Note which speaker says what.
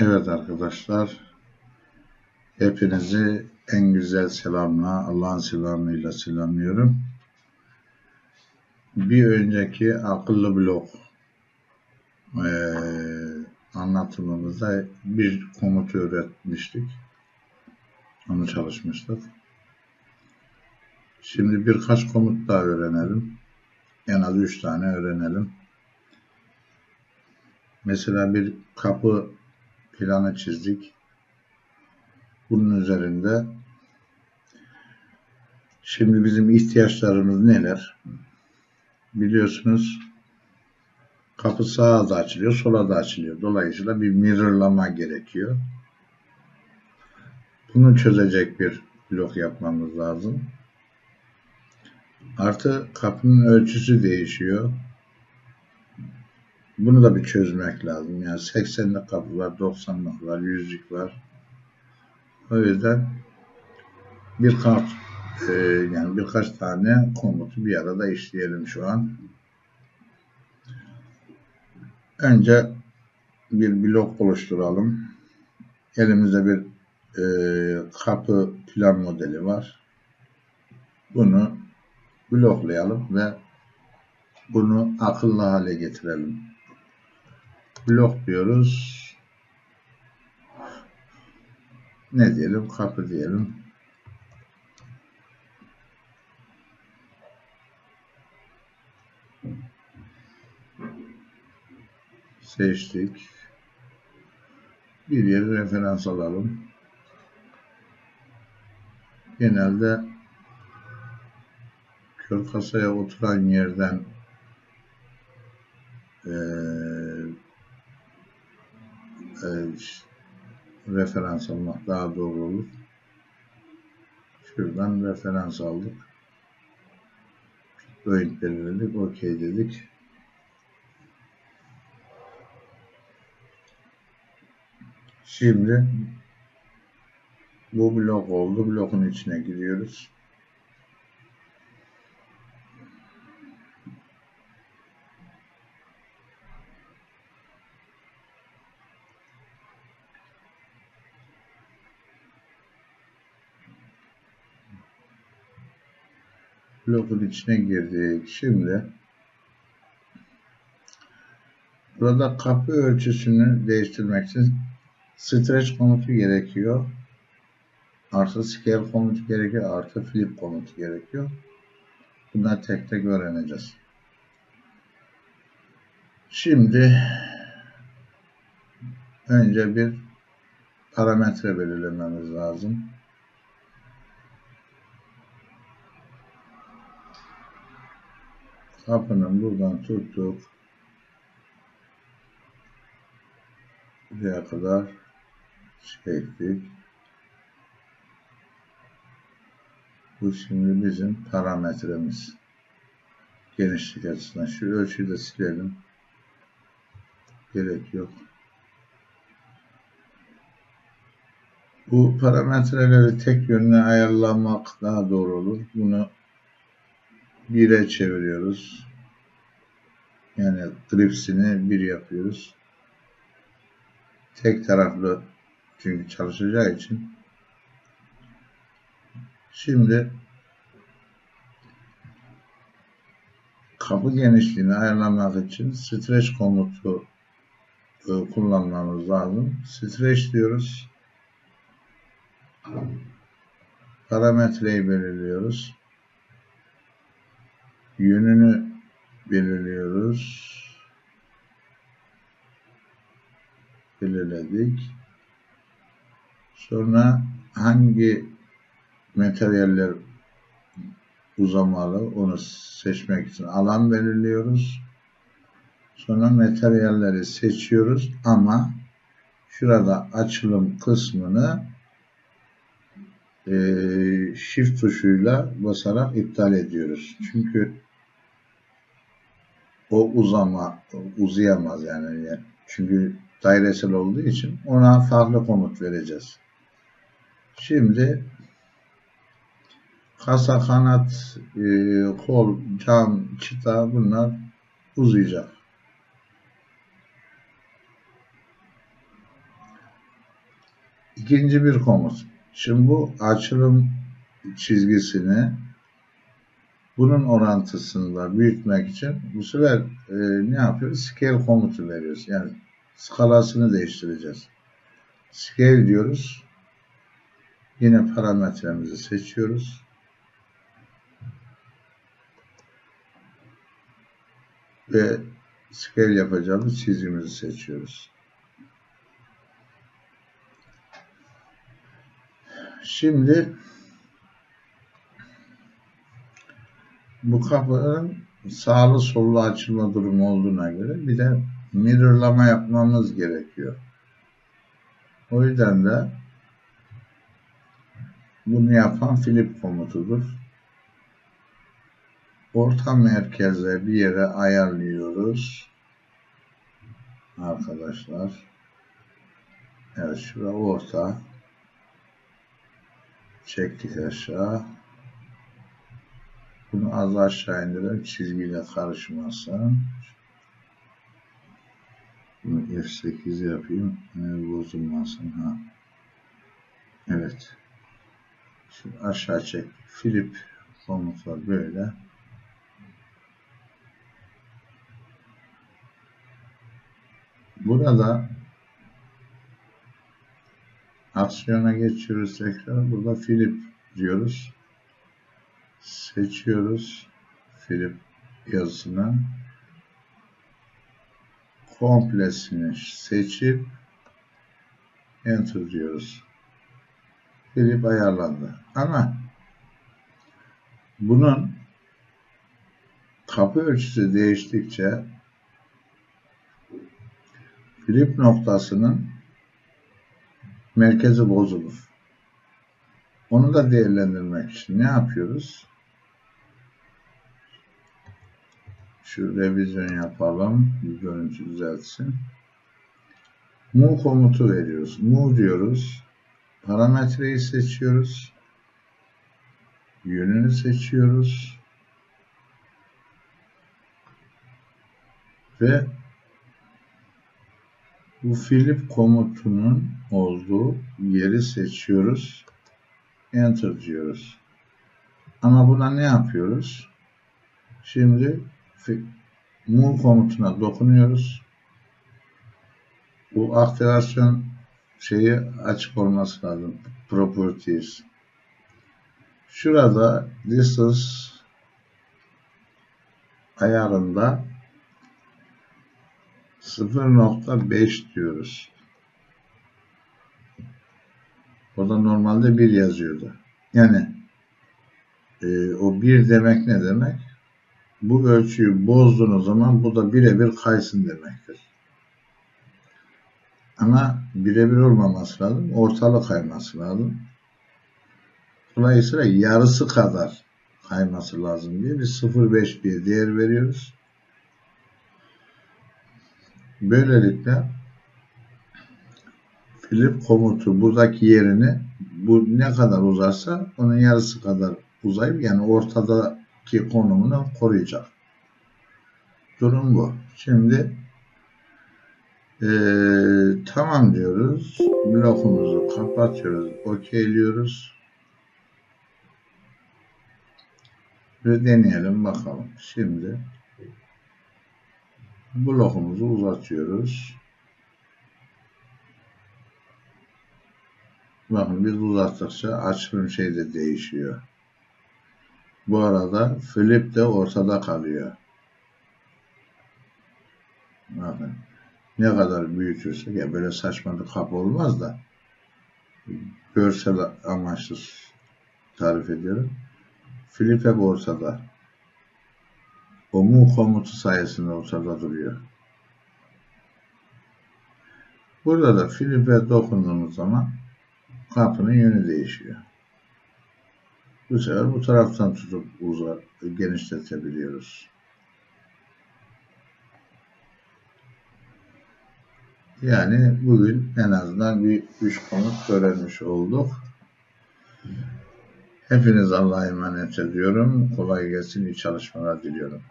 Speaker 1: Evet arkadaşlar, hepinizi en güzel selamla, Allah'ın selamıyla selamlıyorum. Bir önceki akıllı blok e, anlatımımızda bir komut öğretmiştik. Onu çalışmıştık. Şimdi birkaç komut daha öğrenelim. En az üç tane öğrenelim. Mesela bir kapı planı çizdik. Bunun üzerinde şimdi bizim ihtiyaçlarımız neler? Biliyorsunuz kapı sağa da açılıyor, sola da açılıyor. Dolayısıyla bir mirrorlama gerekiyor. Bunu çözecek bir blok yapmamız lazım. Artı kapının ölçüsü değişiyor. Bunu da bir çözmek lazım. Yani 80'lik kapı var, 90'lık var, 100'lük var. O yüzden bir kart e, yani birkaç tane komutu bir arada işleyelim şu an. Önce bir blok oluşturalım. Elimizde bir e, kapı plan modeli var. Bunu bloklayalım ve bunu akıllı hale getirelim blok diyoruz. Ne diyelim? Kapı diyelim. Seçtik. Bir yeri referans alalım. Genelde kör kasaya oturan yerden ee, e, referans almak daha doğru olur. Şuradan referans aldık. Point belirledik. OK dedik. Şimdi bu blok oldu. Blokun içine giriyoruz. Blokun içine girdik. Şimdi burada kapı ölçüsünü değiştirmek için stretch komutu gerekiyor. Artı scale komutu gerekiyor. Artı flip komutu gerekiyor. Bunları tek tek öğreneceğiz. Şimdi önce bir parametre belirlememiz lazım. Kapının buradan tuttuk buraya kadar çektik. Bu şimdi bizim parametremiz. Genişlik açısından. Şu ölçüyü de silelim. Gerek yok. Bu parametreleri tek yönüne ayarlamak daha doğru olur. Bunu 1'e çeviriyoruz. Yani gripsini 1 yapıyoruz. Tek taraflı çünkü çalışacağı için. Şimdi kapı genişliğini ayarlamak için stretch komutu e, kullanmamız lazım. Stretch diyoruz. Parametreyi belirliyoruz yönünü belirliyoruz. Belirledik. Sonra hangi materyaller uzamalı onu seçmek için alan belirliyoruz. Sonra materyalleri seçiyoruz ama şurada açılım kısmını e, shift tuşuyla basarak iptal ediyoruz. Çünkü o uzama uzayamaz yani. Çünkü dairesel olduğu için ona farklı komut vereceğiz. Şimdi kasa, kanat, e, kol, cam, çıta bunlar uzayacak. İkinci bir komut. Şimdi bu açılım çizgisini bunun orantısında büyütmek için bu sefer e, ne yapıyoruz? Scale komutu veriyoruz. Yani skalasını değiştireceğiz. Scale diyoruz. Yine parametremizi seçiyoruz. Ve scale yapacağımız çizgimizi seçiyoruz. Şimdi bu kapının sağlı sollu açılma durumu olduğuna göre bir de mirrorlama yapmamız gerekiyor. O yüzden de bunu yapan flip komutudur. Orta merkeze bir yere ayarlıyoruz. Arkadaşlar. Evet şurada orta. Çektik aşağı. Bunu az aşağı indirelim çizgiyle karışmasın. Bunu F8 yapayım. Yani bozulmasın. Ha. Evet. Şimdi aşağı çek. Flip komutlar böyle. Burada aksiyona geçiyoruz tekrar. Burada flip diyoruz. Seçiyoruz. Flip yazısını. Komplesini seçip enter diyoruz. Flip ayarlandı. Ama bunun kapı ölçüsü değiştikçe flip noktasının merkezi bozulur. Onu da değerlendirmek için ne yapıyoruz? Şu revizyon yapalım. Bir görüntü düzeltsin. Move komutu veriyoruz. Move diyoruz. Parametreyi seçiyoruz. Yönünü seçiyoruz. Ve bu flip komutunun olduğu yeri seçiyoruz. Enter diyoruz. Ama buna ne yapıyoruz? Şimdi move komutuna dokunuyoruz. Bu aktivasyon şeyi açık olması lazım. Properties. Şurada distance ayarında 0.5 diyoruz. Orada normalde 1 yazıyordu. Yani e, o 1 demek ne demek? Bu ölçüyü bozduğunuz zaman bu da birebir kaysın demektir. Ama birebir olmaması lazım. Ortalı kayması lazım. Dolayısıyla yarısı kadar kayması lazım diye biz 0.5 diye değer veriyoruz. Böylelikle flip komutu buradaki yerini bu ne kadar uzarsa onun yarısı kadar uzayıp yani ortadaki konumunu koruyacak. Durum bu. Şimdi ee, tamam diyoruz. Blokumuzu kapatıyoruz. Okeyliyoruz. Ve deneyelim bakalım. Şimdi blokumuzu uzatıyoruz. Bakın biz uzattıkça açılım şey de değişiyor. Bu arada flip de ortada kalıyor. Bakın ne kadar büyütürsek ya böyle saçma bir kap olmaz da görsel amaçlı tarif ediyorum. Flip hep ortada. O mu komutu sayesinde ortada duruyor. Burada da Flip'e dokunduğumuz zaman kapının yönü değişiyor. Bu sefer bu taraftan tutup uzar, genişletebiliyoruz. Yani bugün en azından bir üç konut öğrenmiş olduk. Hepiniz Allah'a emanet ediyorum. Kolay gelsin, iyi çalışmalar diliyorum.